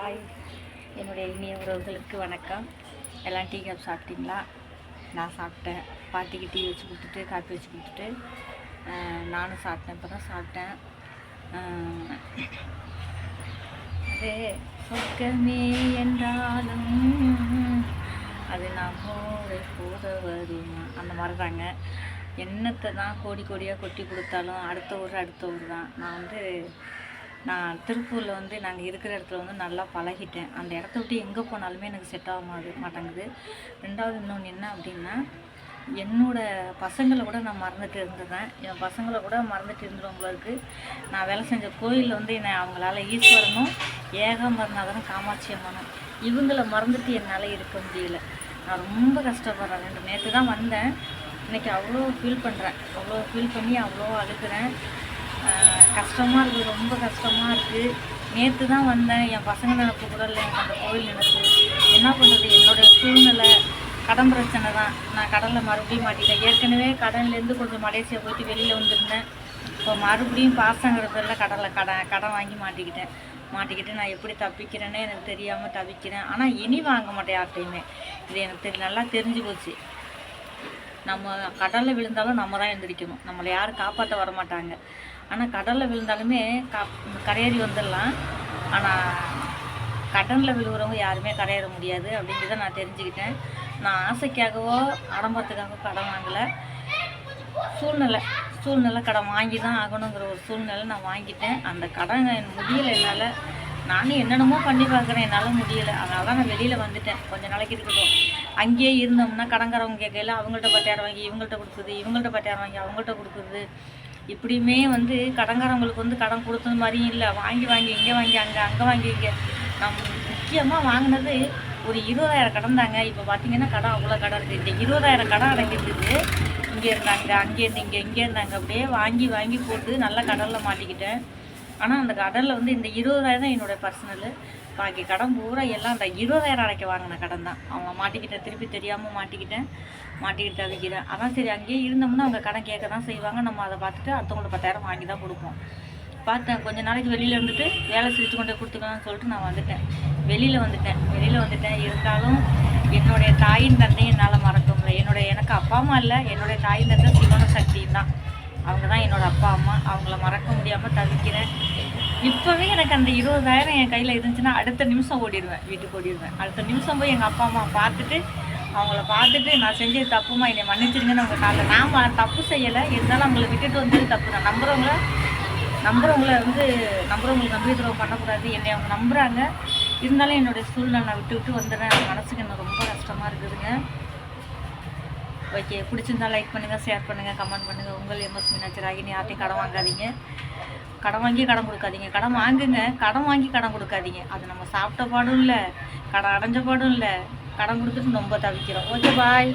Hi என்னுடைய இனிய உறவுகளுக்கு வணக்கம். எல்லாம் டீ கப் சாப்பிட்டீங்களா? நான் சாப்பிட்டேன். பாட்டிக்கு டீ வச்சு கொடுத்துட்டு காஃபி வச்சு கொடுத்துட்டு நானும் சாப்பிட்டேன். இப்போ தான் சாப்பிட்டேன். ஆஹ், அது சொர்க்கமே என்றாலும் அது நம்மோட போத வரும்? அந்த மாதிரி தாங்க என்னத்தை தான் கோடி கோடியாக கொட்டி கொடுத்தாலும் அடுத்த ஊர் அடுத்த ஊர் தான். நான் வந்து நான் திருப்பூரில் வந்து நாங்கள் இருக்கிற இடத்துல வந்து நல்லா பழகிட்டேன். அந்த இடத்த விட்டு எங்கே போனாலுமே எனக்கு செட் ஆக மாட்டேங்குது. ரெண்டாவது இன்னொன்று என்ன அப்படின்னா என்னோட பசங்களை கூட நான் மறந்துட்டு இருந்துடுறேன் என் பசங்களை கூட மறந்துட்டு இருந்தவங்களுக்கு நான் வேலை செஞ்ச கோயிலில் வந்து என்னை அவங்களால ஈஸ்வரனும் ஏகாம்பரநாதனும் காமாட்சி அம்மனும் இவங்கள மறந்துட்டு என்னால் இருக்க முடியல. நான் ரொம்ப கஷ்டப்படுறேன். ரெண்டு நேற்று தான் வந்தேன். இன்றைக்கி அவ்வளோ ஃபீல் பண்ணுறேன் அவ்வளோ ஃபீல் பண்ணி அவ்வளோ அழுகிறேன். கஷ்டமாக இருக்குது ரொம்ப கஷ்டமாக இருக்குது நேற்று தான் வந்தேன். என் பசங்க நினப்பு கூட இல்லை எனக்கு அந்த கோயில் நினப்பு என்ன பண்ணுறது என்னோட சூழ்நிலை கடன் பிரச்சனை தான். நான் கடலில் மறுபடியும் மாட்டிட்டேன். ஏற்கனவே கடன்லேருந்து கொஞ்சம் மலேசியா போயிட்டு வெளியில் வந்திருந்தேன். இப்போ மறுபடியும் பாசங்கிறதுல கடலில் கடன் கடன் வாங்கி மாட்டிக்கிட்டேன். மாட்டிக்கிட்டு நான் எப்படி தப்பிக்கிறேன்னு எனக்கு தெரியாமல் தவிக்கிறேன். ஆனால் இனி வாங்க மாட்டேன் யார்கிட்டையுமே. இது எனக்கு தெரி நல்லா தெரிஞ்சு போச்சு. நம்ம கடலில் விழுந்தாலும் நம்ம தான் எழுந்திரிக்கணும் நம்மளை யாரும் காப்பாற்ற வர மாட்டாங்க ஆனால் கடலில் விழுந்தாலுமே கா கரையேறி வந்துடலாம். ஆனால் கடலில் விழுகிறவங்க யாருமே கரையேற முடியாது அப்படிங்கிறத நான் தெரிஞ்சுக்கிட்டேன். நான் ஆசைக்காகவோ ஆடம்பரத்துக்காகவோ கடன் வாங்கலை. சூழ்நிலை சூழ்நிலை கடன் வாங்கி தான் ஆகணுங்கிற ஒரு சூழ்நிலை நான் வாங்கிட்டேன். அந்த கடன் முடியலை என்னால். நானும் என்னென்னமோ பண்ணி பார்க்குறேன். என்னால் முடியலை. அதனால தான் நான் வெளியில் வந்துட்டேன். கொஞ்ச நாளைக்கு இருக்கட்டும். அங்கேயே இருந்தோம்னா கடன்காரவங்க கேட்கல அவங்கள்ட்ட பத்தாயிரம் வாங்கி இவங்கள்ட்ட கொடுக்குறது இவங்கள்ட்ட பத்தாயிரம் வாங்கி அவங்கள்ட்ட கொடுக்குறது இப்படியுமே வந்து கடன்காரவங்களுக்கு வந்து கடன் கொடுத்தது மாதிரியும் இல்லை. வாங்கி வாங்கி இங்கே வாங்கி அங்கே அங்கே வாங்கி இங்கே. நம்ம முக்கியமாக வாங்கினது ஒரு இருபதாயிரம் கடன் தாங்க. இப்போ பார்த்தீங்கன்னா கடன் அவ்வளோ கடன் இருக்குது இந்த இருபதாயிரம் கடன் அடங்கிட்டு இங்கே இருந்தாங்க அங்கே இருந்து இங்கே இங்கே இருந்தாங்க. அப்படியே வாங்கி வாங்கி போட்டு நல்லா கடலில் மாட்டிக்கிட்டேன். ஆனால் அந்த கடனில் வந்து இந்த இருபதாயிரம் தான் என்னோடய பர்சனலு பாக்கி கடன் பூரா எல்லாம் அந்த இருபதாயிரம் அடைக்க வாங்கின கடன் தான். அவங்க மாட்டிக்கிட்டேன் திருப்பி தெரியாமல் மாட்டிக்கிட்டேன் மாட்டிக்கிட்டு தவிக்கிறேன் அதான் சரி அங்கேயே இருந்தோம்னா அவங்க கடன் கேட்க தான் செய்வாங்க. நம்ம அதை பார்த்துட்டு அடுத்தவங்களை பத்தாயிரம் வாங்கி தான் கொடுப்போம். பார்த்தேன் கொஞ்ச நாளைக்கு வெளியில் இருந்துட்டு வேலை செஞ்சு கொண்டு கொடுத்துக்கலாம்னு சொல்லிட்டு நான் வந்துட்டேன். வெளியில் வந்துட்டேன் வெளியில் வந்துட்டேன். இருந்தாலும் என்னுடைய தாயின் தந்தையும் என்னால் மறக்க முடியல. என்னுடைய எனக்கு அப்பா அம்மா இல்லை என்னுடைய தாயின் தந்தை சிவன சக்தியும் தான். அவங்க தான் என்னோட அப்பா அம்மா. அவங்கள மறக்க முடியாமல் தவிக்கிறேன். இப்போவே எனக்கு அந்த இருபதாயிரம் என் கையில் இருந்துச்சுன்னா அடுத்த நிமிஷம் ஓடிடுவேன் வீட்டுக்கு ஓடிடுவேன். அடுத்த நிமிஷம் போய் எங்கள் அப்பா அம்மா பார்த்துட்டு அவங்கள பார்த்துட்டு நான் செஞ்சது தப்புமா என்னை மன்னிச்சிருங்கன்னு அவங்க காலைல நான் தப்பு செய்யலை. இருந்தாலும் அவங்கள விட்டுட்டு வந்தது தப்பு. தான் நம்புறவங்கள நம்புறவங்கள வந்து நம்புறவங்களை நம்பி துரோகம் பண்ணக்கூடாது. என்னை அவங்க நம்புறாங்க. இருந்தாலும் என்னுடைய சூழ்நிலை நான் விட்டு விட்டு வந்துடுறேன். மனசுக்கு எனக்கு ரொம்ப கஷ்டமாக இருக்குதுங்க. ஓகே பிடிச்சிருந்தா லைக் பண்ணுங்கள் ஷேர் பண்ணுங்கள் கமெண்ட் பண்ணுங்கள் உங்கள் எம்எஸ் மீனாட்சி ராகினி யார்ட்டையும் கடன் வாங்காதீங்க. கடன் வாங்கி கடன் கொடுக்காதீங்க. கடன் வாங்குங்க கடன் வாங்கி கடன் கொடுக்காதீங்க. அது நம்ம சாப்பிட்ட பாடும் இல்லை கடன் அடைஞ்ச பாடும் இல்லை. கடன் கொடுத்துட்டு ரொம்ப தவிக்கிறோம். Okay bye